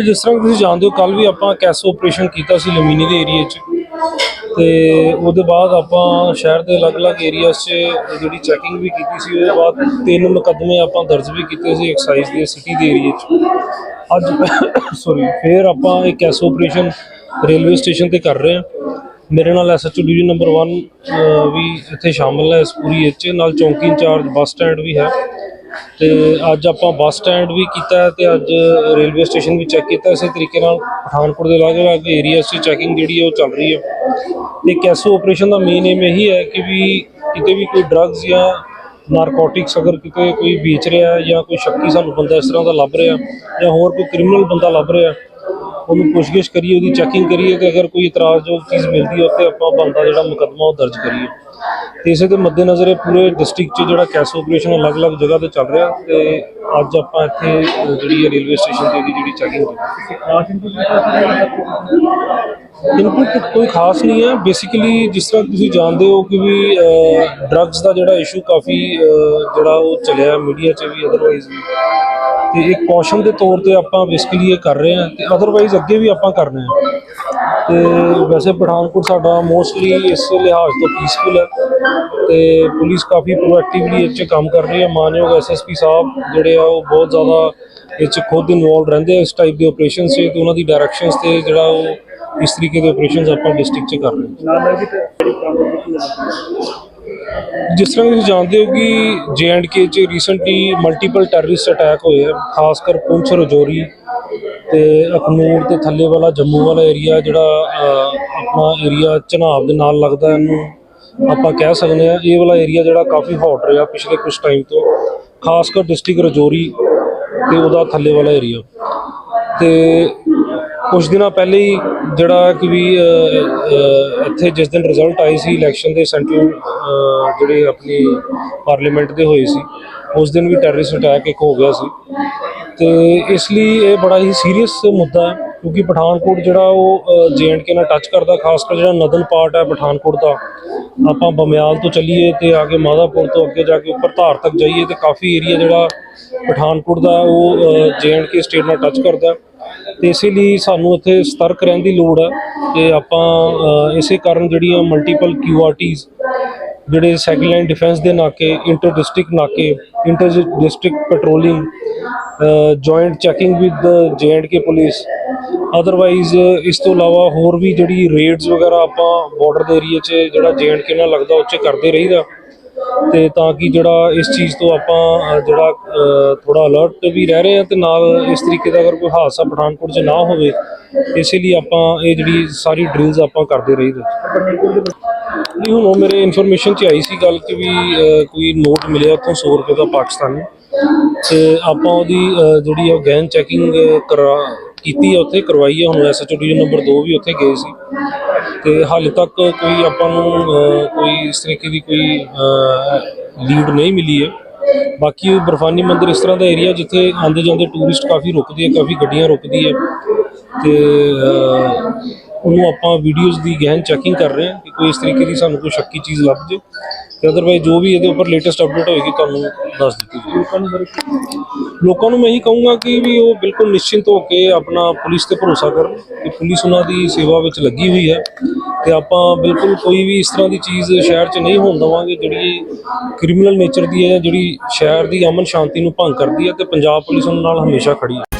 ਬੇਟੇ ਜਿਸ ਤਰ੍ਹਾਂ ਤੁਸੀਂ ਜਾਣਦੇ ਹੋ ਕੱਲ ਵੀ ਆਪਾਂ ਕੈਸ ਆਪਰੇਸ਼ਨ ਕੀਤਾ ਸੀ ਲਮੀਨੀ ਦੇ ਏਰੀਆ 'ਚ। ਤੇ ਉਹਦੇ ਬਾਅਦ ਆਪਾਂ ਸ਼ਹਿਰ ਦੇ ਅਲੱਗ-ਅਲੱਗ ਏਰੀਆਸ 'ਚ ਜਿਹੜੀ ਚੈਕਿੰਗ ਵੀ ਕੀਤੀ ਸੀ, ਉਹਦੇ ਬਾਅਦ ਤਿੰਨ ਮੁਕੱਦਮੇ ਆਪਾਂ ਦਰਜ ਵੀ ਕੀਤੇ ਸੀ ਐਕਸਾਈਜ਼ ਦੇ ਸਿਟੀ ਦੇ ਏਰੀਆ 'ਚ। ਅੱਜ ਸੌਰੀ ਫੇਰ ਆਪਾਂ ਇੱਕ ਕੈਸ ਆਪਰੇਸ਼ਨ ਰੇਲਵੇ ਸਟੇਸ਼ਨ ਤੇ ਕਰ ਰਹੇ ਹਾਂ। ਮੇਰੇ ਨਾਲ ਐਸਐਚਓ ਡਿਵੀਜ਼ਨ ਨੰਬਰ 1 ਵੀ ਇੱਥੇ ਸ਼ਾਮਲ ਹੈ ਇਸ ਪੂਰੀ ਇਹ ਨਾਲ ਚੌਂਕੀ ਇੰਚਾਰਜ ਬੱਸ ਸਟੈਂਡ ਵੀ ਹੈ। ਤੇ ਅੱਜ ਆਪਾਂ ਬੱਸ ਸਟੈਂਡ ਵੀ ਕੀਤਾ ਹੈ ਤੇ ਅੱਜ ਰੇਲਵੇ ਸਟੇਸ਼ਨ ਵੀ ਚੈੱਕ ਕੀਤਾ ਇਸੇ ਤਰੀਕੇ ਨਾਲ ਪਠਾਨਕੋਟ ਦੇ ਅਲੱਗ-ਅਲੱਗ ਏਰੀਆ 'ਚ ਚੈਕਿੰਗ ਜਿਹੜੀ ਹੈ ਉਹ ਚੱਲ ਰਹੀ ਹੈ ਤੇ ਕੈਸੋ ਆਪਰੇਸ਼ਨ ਦਾ ਮੇਨ ਏਮ ਇਹੀ ਹੈ ਕਿ ਵੀ ਕਿਤੇ ਵੀ ਕੋਈ ਡਰੱਗਸ ਜਾਂ ਨਾਰਕੋਟਿਕਸ ਅਗਰ ਕਿਤੇ ਕੋਈ ਵੇਚ ਰਿਹਾ ਜਾਂ ਕੋਈ ਸ਼ੱਕੀ ਸਾਨੂੰ ਬੰਦਾ ਇਸ ਤਰ੍ਹਾਂ ਦਾ ਲੱਭ ਰਿਹਾ ਜਾਂ ਹੋਰ ਕੋਈ ਕ੍ਰਿਮੀਨਲ ਬੰਦਾ ਲੱਭ ਰਿਹਾ, ਉਹਨੂੰ ਪੁੱਛਗਿੱਛ ਕਰੀਏ, ਉਹਦੀ ਚੈਕਿੰਗ ਕਰੀਏ ਤੇ ਅਗਰ ਕੋਈ ਇਤਰਾਜ਼ਯੋਗ ਚੀਜ਼ ਮਿਲਦੀ ਹੈ ਉੱਤੇ ਆਪਾਂ ਬੰਦਾ ਜਿਹੜਾ ਮੁਕੱਦਮਾ ਉਹ ਦਰਜ ਕਰੀਏ। ਤੇ ਇਸੇ ਦੇ ਮੱਦੇਨਜ਼ਰ ਇਹ ਪੂਰੇ ਡਿਸਟ੍ਰਿਕਟ 'ਚ ਜਿਹੜਾ ਕੈਸ ਆਪਰੇਸ਼ਨ ਅਲੱਗ-ਅਲੱਗ ਜਗ੍ਹਾ ਤੇ ਚੱਲ ਰਿਹਾ ਤੇ ਅੱਜ ਆਪਾਂ ਇੱਥੇ ਜਿਹੜੀ ਹੈ ਰੇਲਵੇ ਸਟੇਸ਼ਨ ਤੇ ਦੀ ਜਿਹੜੀ ਚੈਕਿੰਗ ਇਨਪੁਟ ਕੋਈ ਖਾਸ ਨਹੀਂ ਹੈ। ਬੇਸਿਕਲੀ ਜਿਸ ਤਰ੍ਹਾਂ ਤੁਸੀਂ ਜਾਣਦੇ ਹੋ ਕਿ ਵੀ ਡਰੱਗਸ ਦਾ ਜਿਹੜਾ ਇਸ਼ੂ ਕਾਫੀ ਜਿਹੜਾ ਉਹ ਚੱਲਿਆ ਮੀਡੀਆ 'ਚ ਵੀ ਅਦਰਵਾਈਜ਼ ਵੀ। ਤੇ ਇੱਕ ਕੌਸ਼ਨ ਦੇ ਤੌਰ ਤੇ ਆਪਾਂ ਬੇਸਿਕਲੀ ਇਹ ਕਰ ਰਹੇ ਹਾਂ ਤੇ ਅਦਰਵਾਈਜ਼ ਅੱਗੇ ਵੀ ਆਪਾਂ ਕਰਨਾ ਹੈ। ਤੇ ਵੈਸੇ ਪਠਾਨਕੋਟ ਸਾਡਾ ਮੋਸਟਲੀ ਇਸ ਲਿਹਾਜ਼ ਤੋਂ ਪੀਸਫੁਲ ਹੈ ਤੇ ਪੁਲਿਸ ਕਾਫੀ ਪ੍ਰੋਐਕਟਿਵਲੀ ਇਹ 'ਚ ਕੰਮ ਕਰ ਰਹੀ ਹੈ। ਮਾਨਯੋਗ ਐਸਐਸਪੀ ਸਾਹਿਬ ਜਿਹੜੇ ਆ ਉਹ ਬਹੁਤ ਜ਼ਿਆਦਾ ਇਹ 'ਚ ਖੁਦ ਇਨਵੋਲਵ ਰਹਿੰਦੇ ਆ ਇਸ ਟਾਈਪ ਦੇ ਆਪਰੇਸ਼ਨ 'ਚ ਤੇ ਉਹਨਾਂ ਦੀ ਡਾਇਰੈਕਸ਼ਨਸ ਤੇ ਜਿਹੜਾ ਉਹ ਇਸ ਤਰੀਕੇ ਦੇ ਆਪਰੇਸ਼ਨਸ ਆਪਾਂ ਡਿਸਟ੍ਰਿਕਟ 'ਚ ਕਰ ਰਹੇ ਹਾਂ। ਜਿਸ ਤਰ੍ਹਾਂ ਤੁਸੀਂ ਜਾਣਦੇ ਹੋ ਕਿ ਜੇ ਚ ਰੀਸੈਂਟਲੀ ਮਲਟੀਪਲ ਟੈਰਰਿਸਟ ਅਟੈਕ ਹੋਏ ਆ ਖਾਸ ਕਰ ਪੁੰਛ ਰਜੌਰੀ ਤੇ ਅਖਨੂਰ ਤੇ ਥੱਲੇ ਵਾਲਾ ਜੰਮੂ ਵਾਲਾ ਏਰੀਆ ਜਿਹੜਾ ਆਪਣਾ ਏਰੀਆ ਚਨਾਬ ਦੇ ਨਾਲ ਲੱਗਦਾ ਇਹਨੂੰ ਆਪਾਂ ਕਹਿ ਸਕਦੇ ਆ ਇਹ ਵਾਲਾ ਏਰੀਆ ਜਿਹੜਾ ਕਾਫੀ ਹੌਟ ਰਿਹਾ ਪਿਛਲੇ ਕੁਝ ਟਾਈਮ ਤੋਂ, ਖਾਸ ਕਰ ਡਿਸਟ੍ਰਿਕਟ ਰਜੌਰੀ ਤੇ ਉਹਦਾ ਥੱਲੇ ਵਾਲਾ ਏਰੀਆ ਤੇ ਕੁਝ ਦਿਨਾਂ ਪਹਿਲੇ ਹੀ ਜਿਹੜਾ ਕਿ ਵੀ ਇੱਥੇ ਜਿਸ ਦਿਨ ਰਿਜ਼ਲਟ ਆਏ ਸੀ ਇਲੈਕਸ਼ਨ ਦੇ ਸੈਂਟਰਲ ਜਿਹੜੇ ਆਪਣੀ ਪਾਰਲੀਮੈਂਟ ਦੇ ਹੋਏ ਸੀ, ਉਸ ਦਿਨ ਵੀ ਟੈਰਰਿਸਟ ਅਟੈਕ ਇੱਕ ਹੋ ਗਿਆ ਸੀ। ਤੇ ਇਸ ਲਈ ਇਹ ਬੜਾ ਹੀ ਸੀਰੀਅਸ ਮੁੱਦਾ ਹੈ, ਕਿਉਂਕਿ ਪਠਾਨਕੋਟ ਜਿਹੜਾ ਉਹ ਜੇਐਂਡਕੇ ਨਾਲ ਟੱਚ ਕਰਦਾ, ਖਾਸ ਕਰ ਜਿਹੜਾ ਨਦਨ ਪਾਰਟ ਹੈ ਪਠਾਨਕੋਟ ਦਾ, ਆਪਾਂ ਬਮਿਆਲ ਤੋਂ ਚੱਲੀਏ ਤੇ ਆ ਕੇ ਮਾਦਾਪੁਰ ਤੋਂ ਅੱਗੇ ਜਾ ਕੇ ਉੱਪਰ ਧਾਰ ਤੱਕ ਜਾਈਏ ਤੇ ਕਾਫੀ ਏਰੀਆ ਜਿਹੜਾ ਪਠਾਨਕੋਟ ਦਾ ਉਹ ਜੇਐਂਡਕੇ ਸਟੇਟ ਨਾਲ ਟੱਚ ਕਰਦਾ ਤੇ ਇਸੇ ਲਈ ਸਾਨੂੰ ਇੱਥੇ ਸਤਰਕ ਰਹਿਣ ਦੀ ਲੋੜ ਹੈ ਤੇ ਆਪਾਂ ਇਸੇ ਕਾਰਨ ਜਿਹੜੀਆਂ ਮਲਟੀਪਲ ਕਿਊਆਰਟੀਜ਼ ਜਿਹੜੇ ਸੈਕੰਡ ਲਾਈਨ ਡਿਫੈਂਸ ਦੇ ਨਾਕੇ ਇੰਟਰ ਡਿਸਟ੍ਰਿਕਟ ਨਾਕੇ inter district patrolling joint checking with K police otherwise ਇਸ ਤੋਂ ਇਲਾਵਾ ਹੋਰ ਵੀ ਜਿਹੜੀ ਰੇਡਸ ਵਗੈਰਾ ਆਪਾਂ ਬਾਰਡਰ ਦੇ ਏਰੀਆ 'ਚ ਜਿਹੜਾ ਕੇ ਨਾਲ ਲੱਗਦਾ, ਉਹ 'ਚ ਕਰਦੇ ਰਹੀਦਾ। ਤੇ ਤਾਂ ਕਿ ਜਿਹੜਾ ਇਸ ਚੀਜ਼ ਤੋਂ ਆਪਾਂ ਜਿਹੜਾ ਥੋੜਾ ਅਲਰਟ ਵੀ ਰਹਿ ਰਹੇ ਹਾਂ ਤੇ ਨਾਲ ਇਸ ਤਰੀਕੇ ਦਾ ਅਗਰ ਕੋਈ ਹਾਦਸਾ ਪਠਾਨਕੋਟ 'ਚ ਨਾ ਹੋਵੇ, ਇਸੇ ਲਈ ਆਪਾਂ ਇਹ ਜਿਹੜੀ ਸਾਰੀ ਡਰਿਲਸ ਆਪਾਂ ਕਰਦੇ ਰਹੀਦੇ। ਨਹੀਂ, ਹੁਣ ਉਹ ਮੇਰੇ ਇਨਫੋਰਮੇਸ਼ਨ 'ਚ ਆਈ ਸੀ ਗੱਲ ਕਿ ਵੀ ਕੋਈ ਨੋਟ ਮਿਲਿਆ ਉੱਥੋਂ 100 ਰੁਪਏ ਦਾ ਪਾਕਿਸਤਾਨੀ। ਤੇ ਆਪਾਂ ਉਹਦੀ ਅ, ਜਿਹੜੀ ਆ ਗੈਨ ਚੈਕਿੰਗ ਕਰਾ ਕੀਤੀ ਹੈ ਉੱਥੇ ਕਰਵਾਈ ਹੈ ਹੁਣ ਐਸਐਚਓ ਡੀ ਨੰਬਰ 2 ਵੀ ਉੱਥੇ ਗਏ ਸੀ। ਤੇ ਹਾਲੇ ਤੱਕ ਕੋਈ ਆਪਾਂ ਨੂੰ ਅ, ਕੋਈ ਇਸ ਤਰੀਕੇ ਦੀ ਕੋਈ ਲੀਡ ਨਹੀਂ ਮਿਲੀ ਹੈ। ਬਾਕੀ ਬਰਫਾਨੀ ਮੰਦਿਰ ਇਸ ਤਰ੍ਹਾਂ ਦਾ ਏਰੀਆ ਜਿੱਥੇ ਆਉਂਦੇ ਜਾਂਦੇ ਟੂਰਿਸਟ ਕਾਫੀ ਰੁਕਦੇ ਆ ਕਾਫੀ ਗੱਡੀਆਂ ਰੁਕਦੀ ਹੈ ਤੇ ਅ, ਉਹਨੂੰ ਆਪਾਂ ਵੀਡੀਓਜ਼ ਦੀ ਗਹਿਨ ਚੈਕਿੰਗ ਕਰ ਰਹੇ ਹਾਂ ਕਿ ਕੋਈ ਇਸ ਤਰੀਕੇ ਦੀ ਸਾਨੂੰ ਕੋਈ ਸ਼ੱਕੀ ਚੀਜ਼ ਲੱਭ ਜੇ। ਤੇ ਅਦਰਵਾਈਜ਼ ਜੋ ਵੀ ਇਹਦੇ ਉੱਪਰ ਲੇਟੈਸਟ ਅਪਡੇਟ ਹੋਏਗੀ ਤੁਹਾਨੂੰ ਦੱਸ ਦਿੱਤੀ। ਜਾਏਗੀ ਲੋਕਾਂ ਨੂੰ ਮੈਂ ਇਹੀ ਕਹੂੰਗਾ ਕਿ ਵੀ ਉਹ ਬਿਲਕੁਲ ਨਿਸ਼ਚਿੰਤ ਹੋ ਕੇ ਆਪਣਾ ਪੁਲਿਸ ਤੇ ਭਰੋਸਾ ਕਰਨ ਕਿ ਪੁਲਿਸ ਉਹਨਾਂ ਦੀ ਸੇਵਾ ਵਿੱਚ ਲੱਗੀ ਹੋਈ ਹੈ ਤੇ ਆਪਾਂ ਬਿਲਕੁਲ ਕੋਈ ਵੀ ਇਸ ਤਰ੍ਹਾਂ ਦੀ ਚੀਜ਼ ਸ਼ਹਿਰ 'ਚ ਨਹੀਂ ਹੋਣ ਦੇਵਾਂਗੇ ਜਿਹੜੀ ਕ੍ਰਿਮੀਨਲ ਨੇਚਰ ਦੀ ਹੈ ਜਿਹੜੀ ਸ਼ਹਿਰ ਦੀ ਅਮਨ ਸ਼ਾਂਤੀ ਨੂੰ ਭੰਗ ਕਰਦੀ ਹੈ ਤੇ ਪੰਜਾਬ ਪੁਲਿਸ ਉਹਨਾਂ ਨਾਲ ਹਮੇਸ਼ਾ ਖੜੀ ਹੈ।